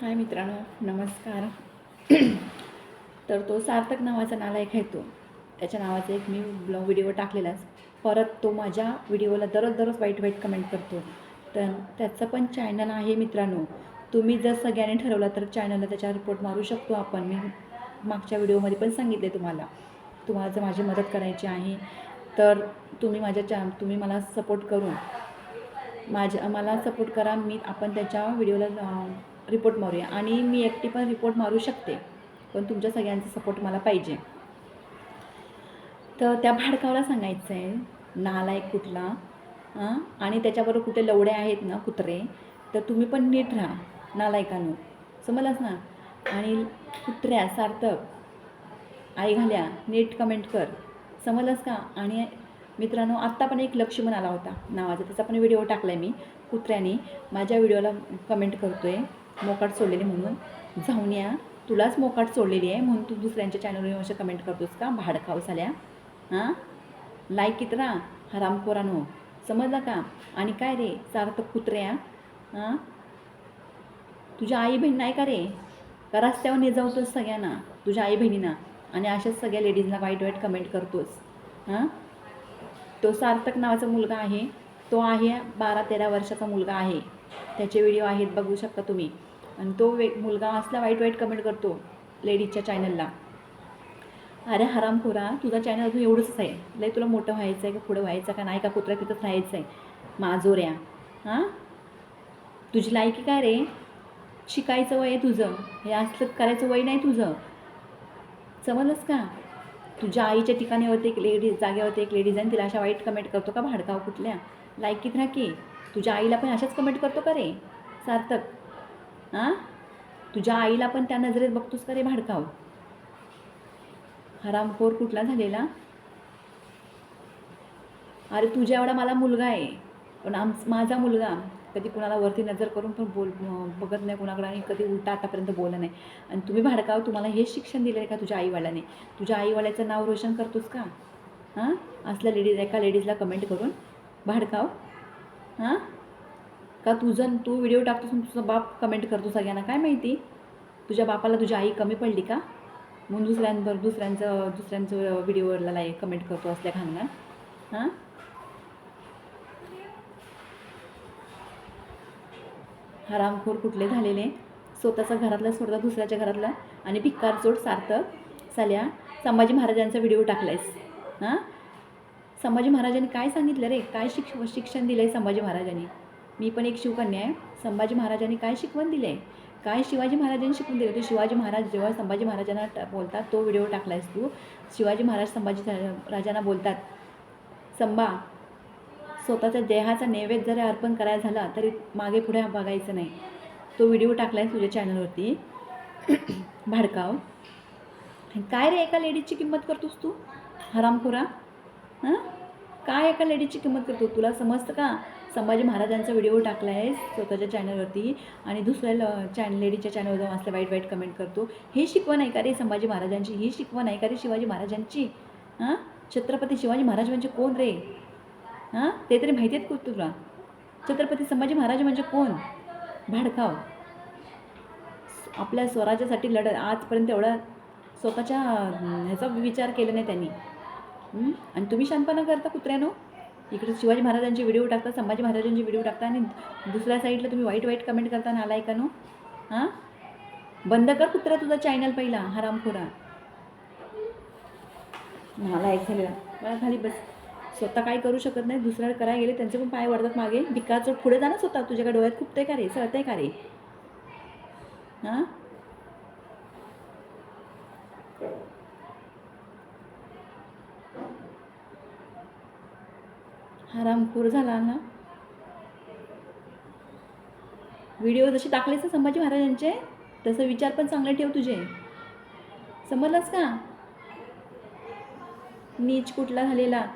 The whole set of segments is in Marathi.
हाय मित्रांनो नमस्कार. तर तो सार्थक नावाचा नालायक आहे तो. त्याच्या नावाचा एक मी ब्लॉग व्हिडिओ टाकलेलाच परत तो माझ्या व्हिडिओला दररोज दररोज वाईट वाईट कमेंट करतो. तर त्याचं पण चॅनल आहे मित्रांनो. तुम्ही जर सगळ्यांनी ठरवलं तर चॅनलला त्याच्यावर रिपोर्ट मारू शकतो आपण. मी मागच्या व्हिडिओमध्ये पण सांगितले तुम्हाला. तुम्हाला जर माझी मदत करायची आहे तर तुम्ही माझ्या चॅ तुम्ही मला सपोर्ट करून माझ्या मला सपोर्ट करा. मी आपण त्याच्या व्हिडिओला रिपोर्ट मारूया. आणि मी एकटी पण रिपोर्ट मारू शकते पण तुमच्या सगळ्यांचा सपोर्ट मला पाहिजे. तर त्या भाडकावला सांगायचं आहे नालायक कुठला? आणि त्याच्याबरोबर कुठे लवडे आहेत ना कुत्रे? तर तुम्ही पण नीट राहा नालायकानं. समजलास ना? आणि कुत्र्या सार्थक आई घाल्या नीट कमेंट कर. समजलंच का? आणि मित्रांनो आत्ता पण एक लक्ष्मण आला होता नावाचा. त्याचा पण व्हिडिओ टाकला आहे मी. कुत्र्याने माझ्या व्हिडिओला कमेंट करतो आहे मोकाट सोडलेली म्हणून. जाऊन या तुलाच मोकाट सोडलेली आहे म्हणून तू दुसऱ्यांच्या चॅनलवर अशा कमेंट करतोस का? भाडकाव झाल्या. हां? लायकीत राहा हरामखोरानो समजलं का? आणि काय रे? सार्थक कुत्र्या हां? तुझ्या आई बहीण नाही का रे? का रस्त्यावर ने जाऊतोस सगळ्यांना? तुझ्या आई बहिणींना. आणि अशाच सगळ्या लेडीजना वाईट वाईट कमेंट करतोस. हां? तो सार्थक नावाचा मुलगा आहे. तो आहे बारा तेरा वर्षाचा मुलगा आहे. त्याचे व्हिडिओ आहेत बघू शकता तुम्ही. आणि तो वे मुलगा असला वाईट वाईट कमेंट करतो लेडीजच्या चॅनलला अरे हरामखोरा तुझा चॅनल अजून एवढंच आहे. लय तुला मोठं व्हायचं आहे का पुढं व्हायचं का नाही का कुत्रा तिथंच राहायचं आहे. माजोऱ्या. हां? तुझी लायकी काय रे? शिकायचं वय आहे तुझं. हे असलं करायचं वय नाही तुझं. समजलंच का? तुझ्या आईच्या ठिकाणी होते एक लेडीज जागेवरती एक लेडीज आणि तिला अशा वाईट कमेंट करतो का भाडकाव कुठल्या? लायकीत ना की. तुझ्या आईला पण अशाच कमेंट करतो का रे? सार्थक. हां? तुझ्या आईला पण त्या नजरेत बघतोस का रे भाडकाव? हरामखोर कुठला झालेला? अरे तुझ्या एवढा मला मुलगा आहे. पण आम माझा मुलगा कधी कुणाला वरती नजर करून पण बोल बघत नाही कुणाकडे आणि कधी उलटा आतापर्यंत बोललं नाही. आणि तुम्ही भाडकाव तुम्हाला हेच शिक्षण दिलं आहे का तुझ्या आईवाल्याने? तुझ्या आईवाल्याचं नाव रोशन करतोस का? हां? असल्या लेडीज एका लेडीजला कमेंट करून भाडकाव. हां? का तुझं तू व्हिडिओ टाकतोस तुझा बाप कमेंट करतो सगळ्यांना काय माहिती? तुझ्या बापाला तुझी आई कमी पडली का? म्हणून दुसऱ्यांवर दुसऱ्यांचं दुसऱ्यांचं व्हिडिओवरला लाईक कमेंट करतो असल्या घाणगा हां? हरामखोर कुठले झालेले? स्वतःचा घरातला स्वतः दुसऱ्याच्या घरातला? आणि भिक्कार चोट सार्थक? साल्या संभाजी महाराजांचा व्हिडिओ टाकलायस. हां? संभाजी महाराजांनी काय सांगितलं रे? काय शिक्ष शिक्षण दिलं आहे संभाजी महाराजांनी? मी पण एक शिवकन्या आहे. संभाजी महाराजांनी काय शिकवण दिलं आहे काय शिवाजी महाराजांनी शिकवून दिलं ते शिवाजी महाराज जेव्हा संभाजी महाराजांना बोलतात तो व्हिडिओ टाकलायस तू. शिवाजी महाराज संभाजी राजांना बोलतात संभा स्वतःच्या देहाचा नैवेद्य जरी अर्पण करायला झाला तरी मागे पुढे बघायचं नाही. तो व्हिडिओ टाकला आहे तुझ्या चॅनलवरती भाडकाव. काय रे एका लेडीजची किंमत करतोस तू? हरामखोरा? हां? काय एका लेडीजची किंमत करतो तुला समजतं का? संभाजी महाराजांचा व्हिडिओ टाकला आहे स्वतःच्या चॅनलवरती आणि दुसऱ्या ल चॅन लेडीजच्या चॅनलवर जाऊन असल्या वाईट वाईट कमेंट करतो. हे शिकवण आहे का रे संभाजी महाराजांची? ही शिकवण आहे का रे शिवाजी महाराजांची? हां? छत्रपती शिवाजी महाराज म्हणजे कोण रे? हां? ते तरी माहिती आहेत तुला. छत्रपती संभाजी महाराज म्हणजे कोण? भाडकाव आपल्या स्वराज्यासाठी लढत आजपर्यंत एवढा स्वतःच्या ह्याचा विचार केला नाही त्यांनी. आणि तुम्ही शानपणा करता कुत्र्यानो. इकडे शिवाजी महाराजांचे व्हिडिओ टाकता संभाजी महाराजांचे व्हिडिओ टाकता आणि दुसऱ्या साईडला तुम्ही वाईट वाईट कमेंट करता नो हां? बंद कर कुत्रा तुझा चॅनल पहिला हरामखोरा नालायक झालेला मला खाली बस. स्वतः काय करू शकत नाही दुसऱ्याला करायला गेले त्यांचे पण पाय वाढतात मागे. भिकाचं पुढे जाणंच ना स्वतः तुझ्याकडे डोळ्यात खूप ते का रे? सळतंय का रे? हां? हरामखोर झाला ना. व्हिडिओ जसे टाकलेस ना संभाजी महाराजांचे तसं विचार पण चांगले ठेव तुझे. समजलास का? नीच कुठला झालेला.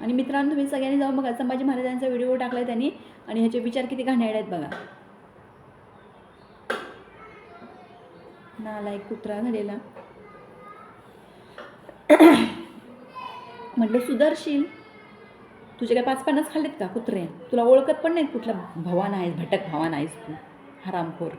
आणि मित्रांनो तुम्ही सगळ्यांनी जाऊन बघा संभाजी महाराजांचा व्हिडिओ टाकला त्यांनी आणि ह्याचे विचार किती घाणेरडे आहेत बघा. नालायक कुत्रा झालेला. म्हटलं सुधारशील. तुझे काय पाच पन्नास खाल्लेत का कुत्रे? तुला ओळखत पण नाहीत कुठला भवान आहेस भटक भवान आहेस तू. हरामखोर.